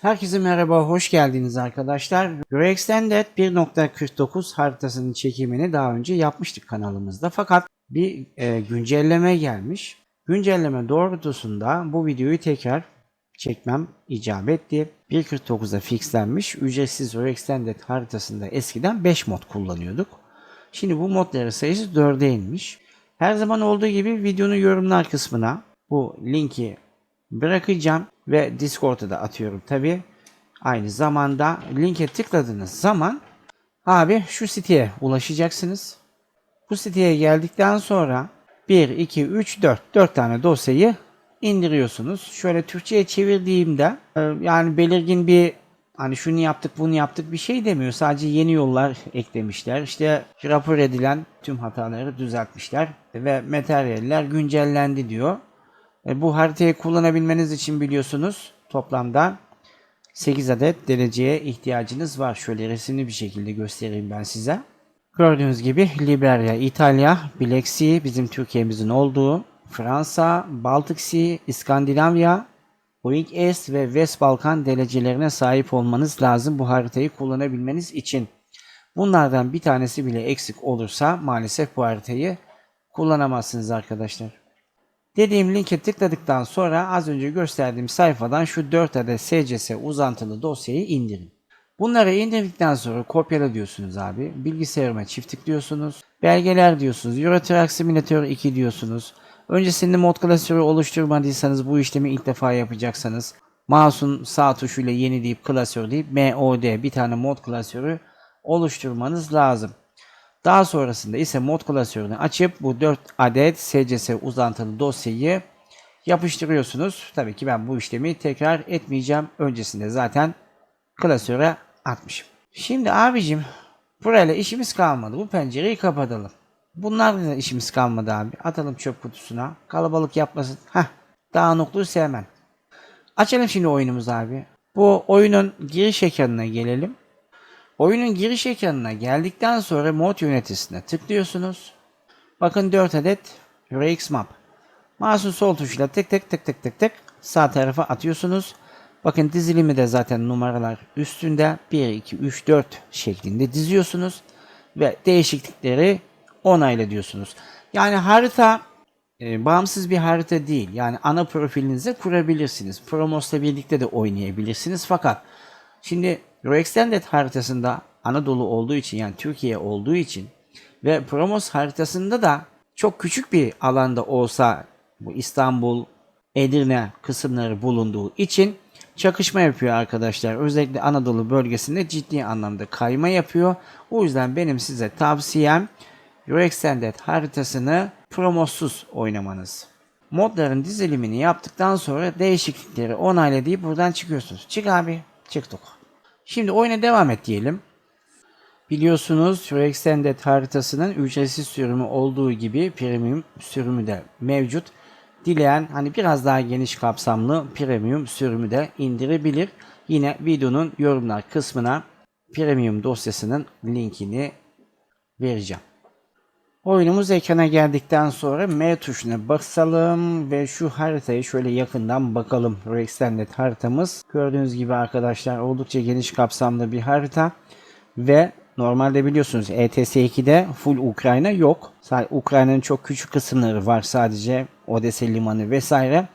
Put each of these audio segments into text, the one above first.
Herkese merhaba, hoş geldiniz arkadaşlar. Euroextended 1.49 haritasının çekimini daha önce yapmıştık kanalımızda. Fakat bir e, güncelleme gelmiş. Güncelleme doğrultusunda bu videoyu tekrar çekmem icap etti. 1.49'a fixlenmiş. Ücretsiz Euroextended haritasında eskiden 5 mod kullanıyorduk. Şimdi bu modların sayısı 4'e inmiş. Her zaman olduğu gibi videonun yorumlar kısmına bu linki bırakacağım ve Discord'a da atıyorum tabi. Aynı zamanda linke tıkladığınız zaman abi şu siteye ulaşacaksınız. Bu siteye geldikten sonra 1, 2, 3, 4, 4 tane dosyayı indiriyorsunuz. Şöyle Türkçe'ye çevirdiğimde e, yani belirgin bir hani şunu yaptık bunu yaptık bir şey demiyor. Sadece yeni yollar eklemişler. İşte rapor edilen tüm hataları düzeltmişler ve materyaller güncellendi diyor. E, bu haritayı kullanabilmeniz için biliyorsunuz toplamda 8 adet dereceye ihtiyacınız var. Şöyle resimli bir şekilde göstereyim ben size. Gördüğünüz gibi Liberya, İtalya, Black Sea bizim Türkiye'mizin olduğu, Fransa, Baltık Sea, İskandinavya, Boeing S ve West Balkan derecelerine sahip olmanız lazım bu haritayı kullanabilmeniz için. Bunlardan bir tanesi bile eksik olursa maalesef bu haritayı kullanamazsınız arkadaşlar. Dediğim linke tıkladıktan sonra az önce gösterdiğim sayfadan şu 4 adet SCS uzantılı dosyayı indirin. Bunları indirdikten sonra kopyala diyorsunuz abi. Bilgisayarıma çift tıklıyorsunuz. Belgeler diyorsunuz. Euro Truck Simulator 2 diyorsunuz. Öncesinde mod klasörü oluşturmadıysanız bu işlemi ilk defa yapacaksanız mouse'un sağ tuşuyla yeni deyip klasör deyip MOD bir tane mod klasörü oluşturmanız lazım. Daha sonrasında ise mod klasörünü açıp bu 4 adet SCS uzantılı dosyayı yapıştırıyorsunuz. Tabii ki ben bu işlemi tekrar etmeyeceğim. Öncesinde zaten klasöre atmışım. Şimdi abicim burayla işimiz kalmadı. Bu pencereyi kapatalım. Bunlarla işimiz kalmadı abi. Atalım çöp kutusuna. Kalabalık yapmasın. Heh. Dağınıklığı sevmem. Açalım şimdi oyunumuzu abi. Bu oyunun giriş ekranına gelelim. Oyunun giriş ekranına geldikten sonra mod yöneticisine tıklıyorsunuz. Bakın 4 adet RX Map. Mouse'un sol tuşuyla tık tık tık tık tık tık sağ tarafa atıyorsunuz. Bakın dizilimi de zaten numaralar üstünde 1, 2, 3, 4 şeklinde diziyorsunuz. Ve değişiklikleri onayla diyorsunuz. Yani harita e, bağımsız bir harita değil. Yani ana profilinize kurabilirsiniz. Promos'la birlikte de oynayabilirsiniz. Fakat şimdi Euroextended haritasında Anadolu olduğu için yani Türkiye olduğu için ve Promos haritasında da çok küçük bir alanda olsa bu İstanbul, Edirne kısımları bulunduğu için çakışma yapıyor arkadaşlar. Özellikle Anadolu bölgesinde ciddi anlamda kayma yapıyor. O yüzden benim size tavsiyem Euroextended haritasını promosuz oynamanız. Modların dizilimini yaptıktan sonra değişiklikleri onayla deyip buradan çıkıyorsunuz. Çık abi. Çıktık. Şimdi oyuna devam et diyelim. Biliyorsunuz Euroextended haritasının ücretsiz sürümü olduğu gibi premium sürümü de mevcut. Dileyen hani biraz daha geniş kapsamlı premium sürümü de indirebilir. Yine videonun yorumlar kısmına premium dosyasının linkini vereceğim. Oyunumuz ekrana geldikten sonra M tuşuna basalım ve şu haritayı şöyle yakından bakalım. Extended haritamız. Gördüğünüz gibi arkadaşlar oldukça geniş kapsamlı bir harita ve normalde biliyorsunuz ETS2'de full Ukrayna yok. Ukrayna'nın çok küçük kısımları var sadece Odessa limanı vesaire.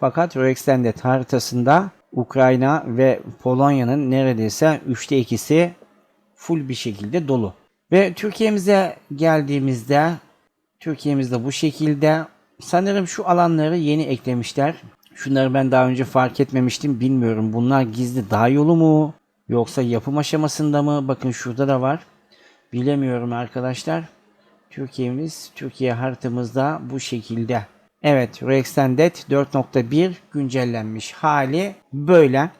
Fakat Extended haritasında Ukrayna ve Polonya'nın neredeyse 3'te 2'si full bir şekilde dolu. Ve Türkiye'mize geldiğimizde Türkiye'mizde bu şekilde sanırım şu alanları yeni eklemişler. Şunları ben daha önce fark etmemiştim. Bilmiyorum bunlar gizli dağ yolu mu? Yoksa yapım aşamasında mı? Bakın şurada da var. Bilemiyorum arkadaşlar. Türkiye'miz, Türkiye haritamızda bu şekilde. Evet, Reextended 4.1 güncellenmiş hali böyle.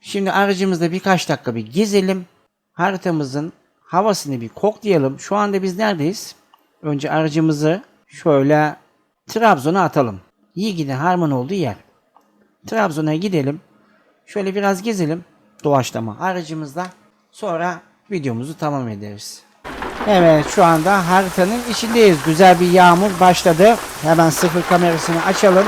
Şimdi aracımızda birkaç dakika bir gezelim. Haritamızın havasını bir koklayalım. Şu anda biz neredeyiz? Önce aracımızı şöyle Trabzon'a atalım. Yiğit'in harman olduğu yer. Trabzon'a gidelim. Şöyle biraz gezelim. Doğaçlama aracımızla. Sonra videomuzu tamam ederiz. Evet şu anda haritanın içindeyiz. Güzel bir yağmur başladı. Hemen sıfır kamerasını açalım.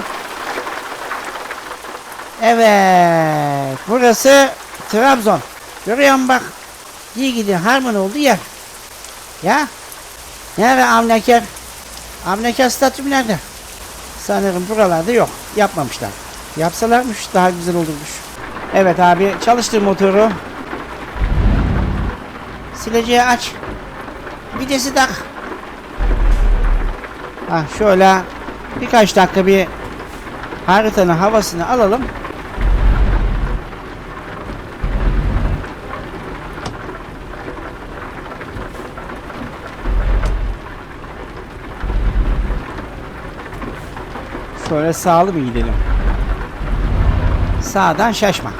Evet. Burası Trabzon. Görüyor musun bak. İyi gidiyor. Harman oldu yer. Ya. Nerede Avneker? Avneker statüm nerede? Sanırım buralarda yok. Yapmamışlar. Yapsalarmış daha güzel olurmuş. Evet abi çalıştır motoru. Sileceği aç. Vitesi tak. Ha şöyle birkaç dakika bir haritanın havasını alalım. Şöyle sağlı bir gidelim. Sağdan şaşma.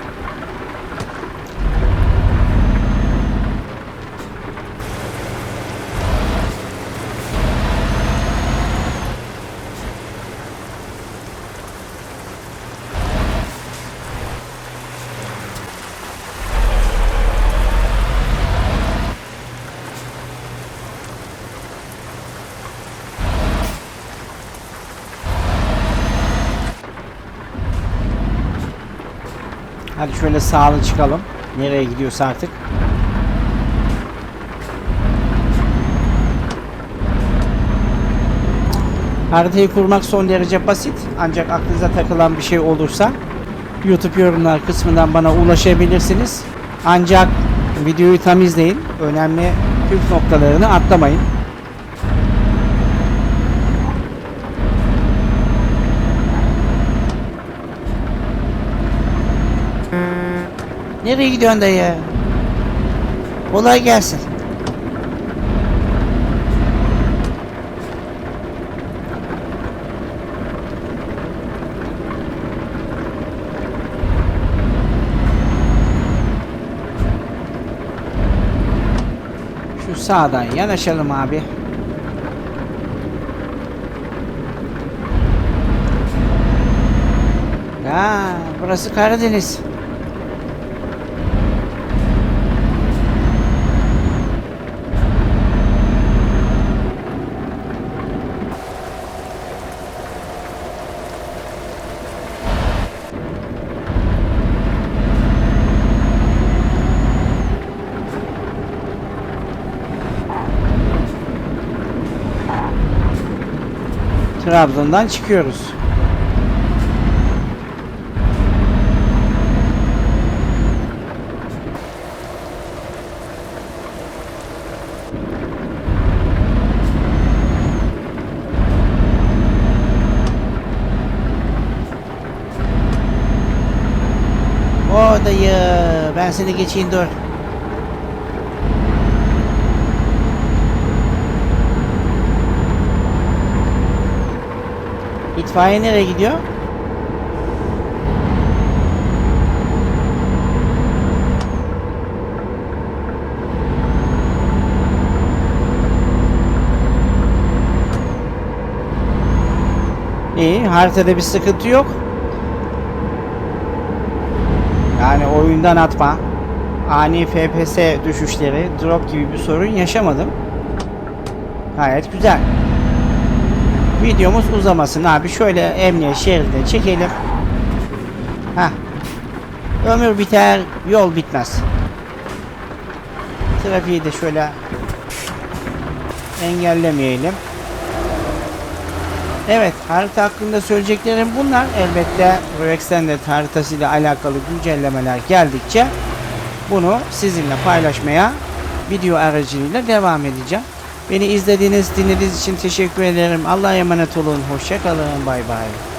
Hadi şöyle sağlı çıkalım. Nereye gidiyorsa artık. Haritayı kurmak son derece basit. Ancak aklınıza takılan bir şey olursa YouTube yorumlar kısmından bana ulaşabilirsiniz. Ancak videoyu tam izleyin. Önemli püf noktalarını atlamayın. Nereye gidiyorsun dayı? Kolay gelsin. Şu sağdan yanaşalım abi. Ya burası Karadeniz. Trabzon'dan çıkıyoruz. O dayı ben seni geçeyim dur. İtfaiye nereye gidiyor? İyi, haritada bir sıkıntı yok. Yani oyundan atma, ani FPS düşüşleri, drop gibi bir sorun yaşamadım. Gayet güzel. Videomuz uzamasın abi. Şöyle emniyet şeride çekelim. Heh. Ömür biter, yol bitmez. Trafiği de şöyle engellemeyelim. Evet, harita hakkında söyleyeceklerim bunlar. Elbette Pro Extended haritasıyla alakalı güncellemeler geldikçe bunu sizinle paylaşmaya video aracılığıyla devam edeceğim. Beni izlediğiniz, dinlediğiniz için teşekkür ederim. Allah'a emanet olun. Hoşçakalın. Bay bay.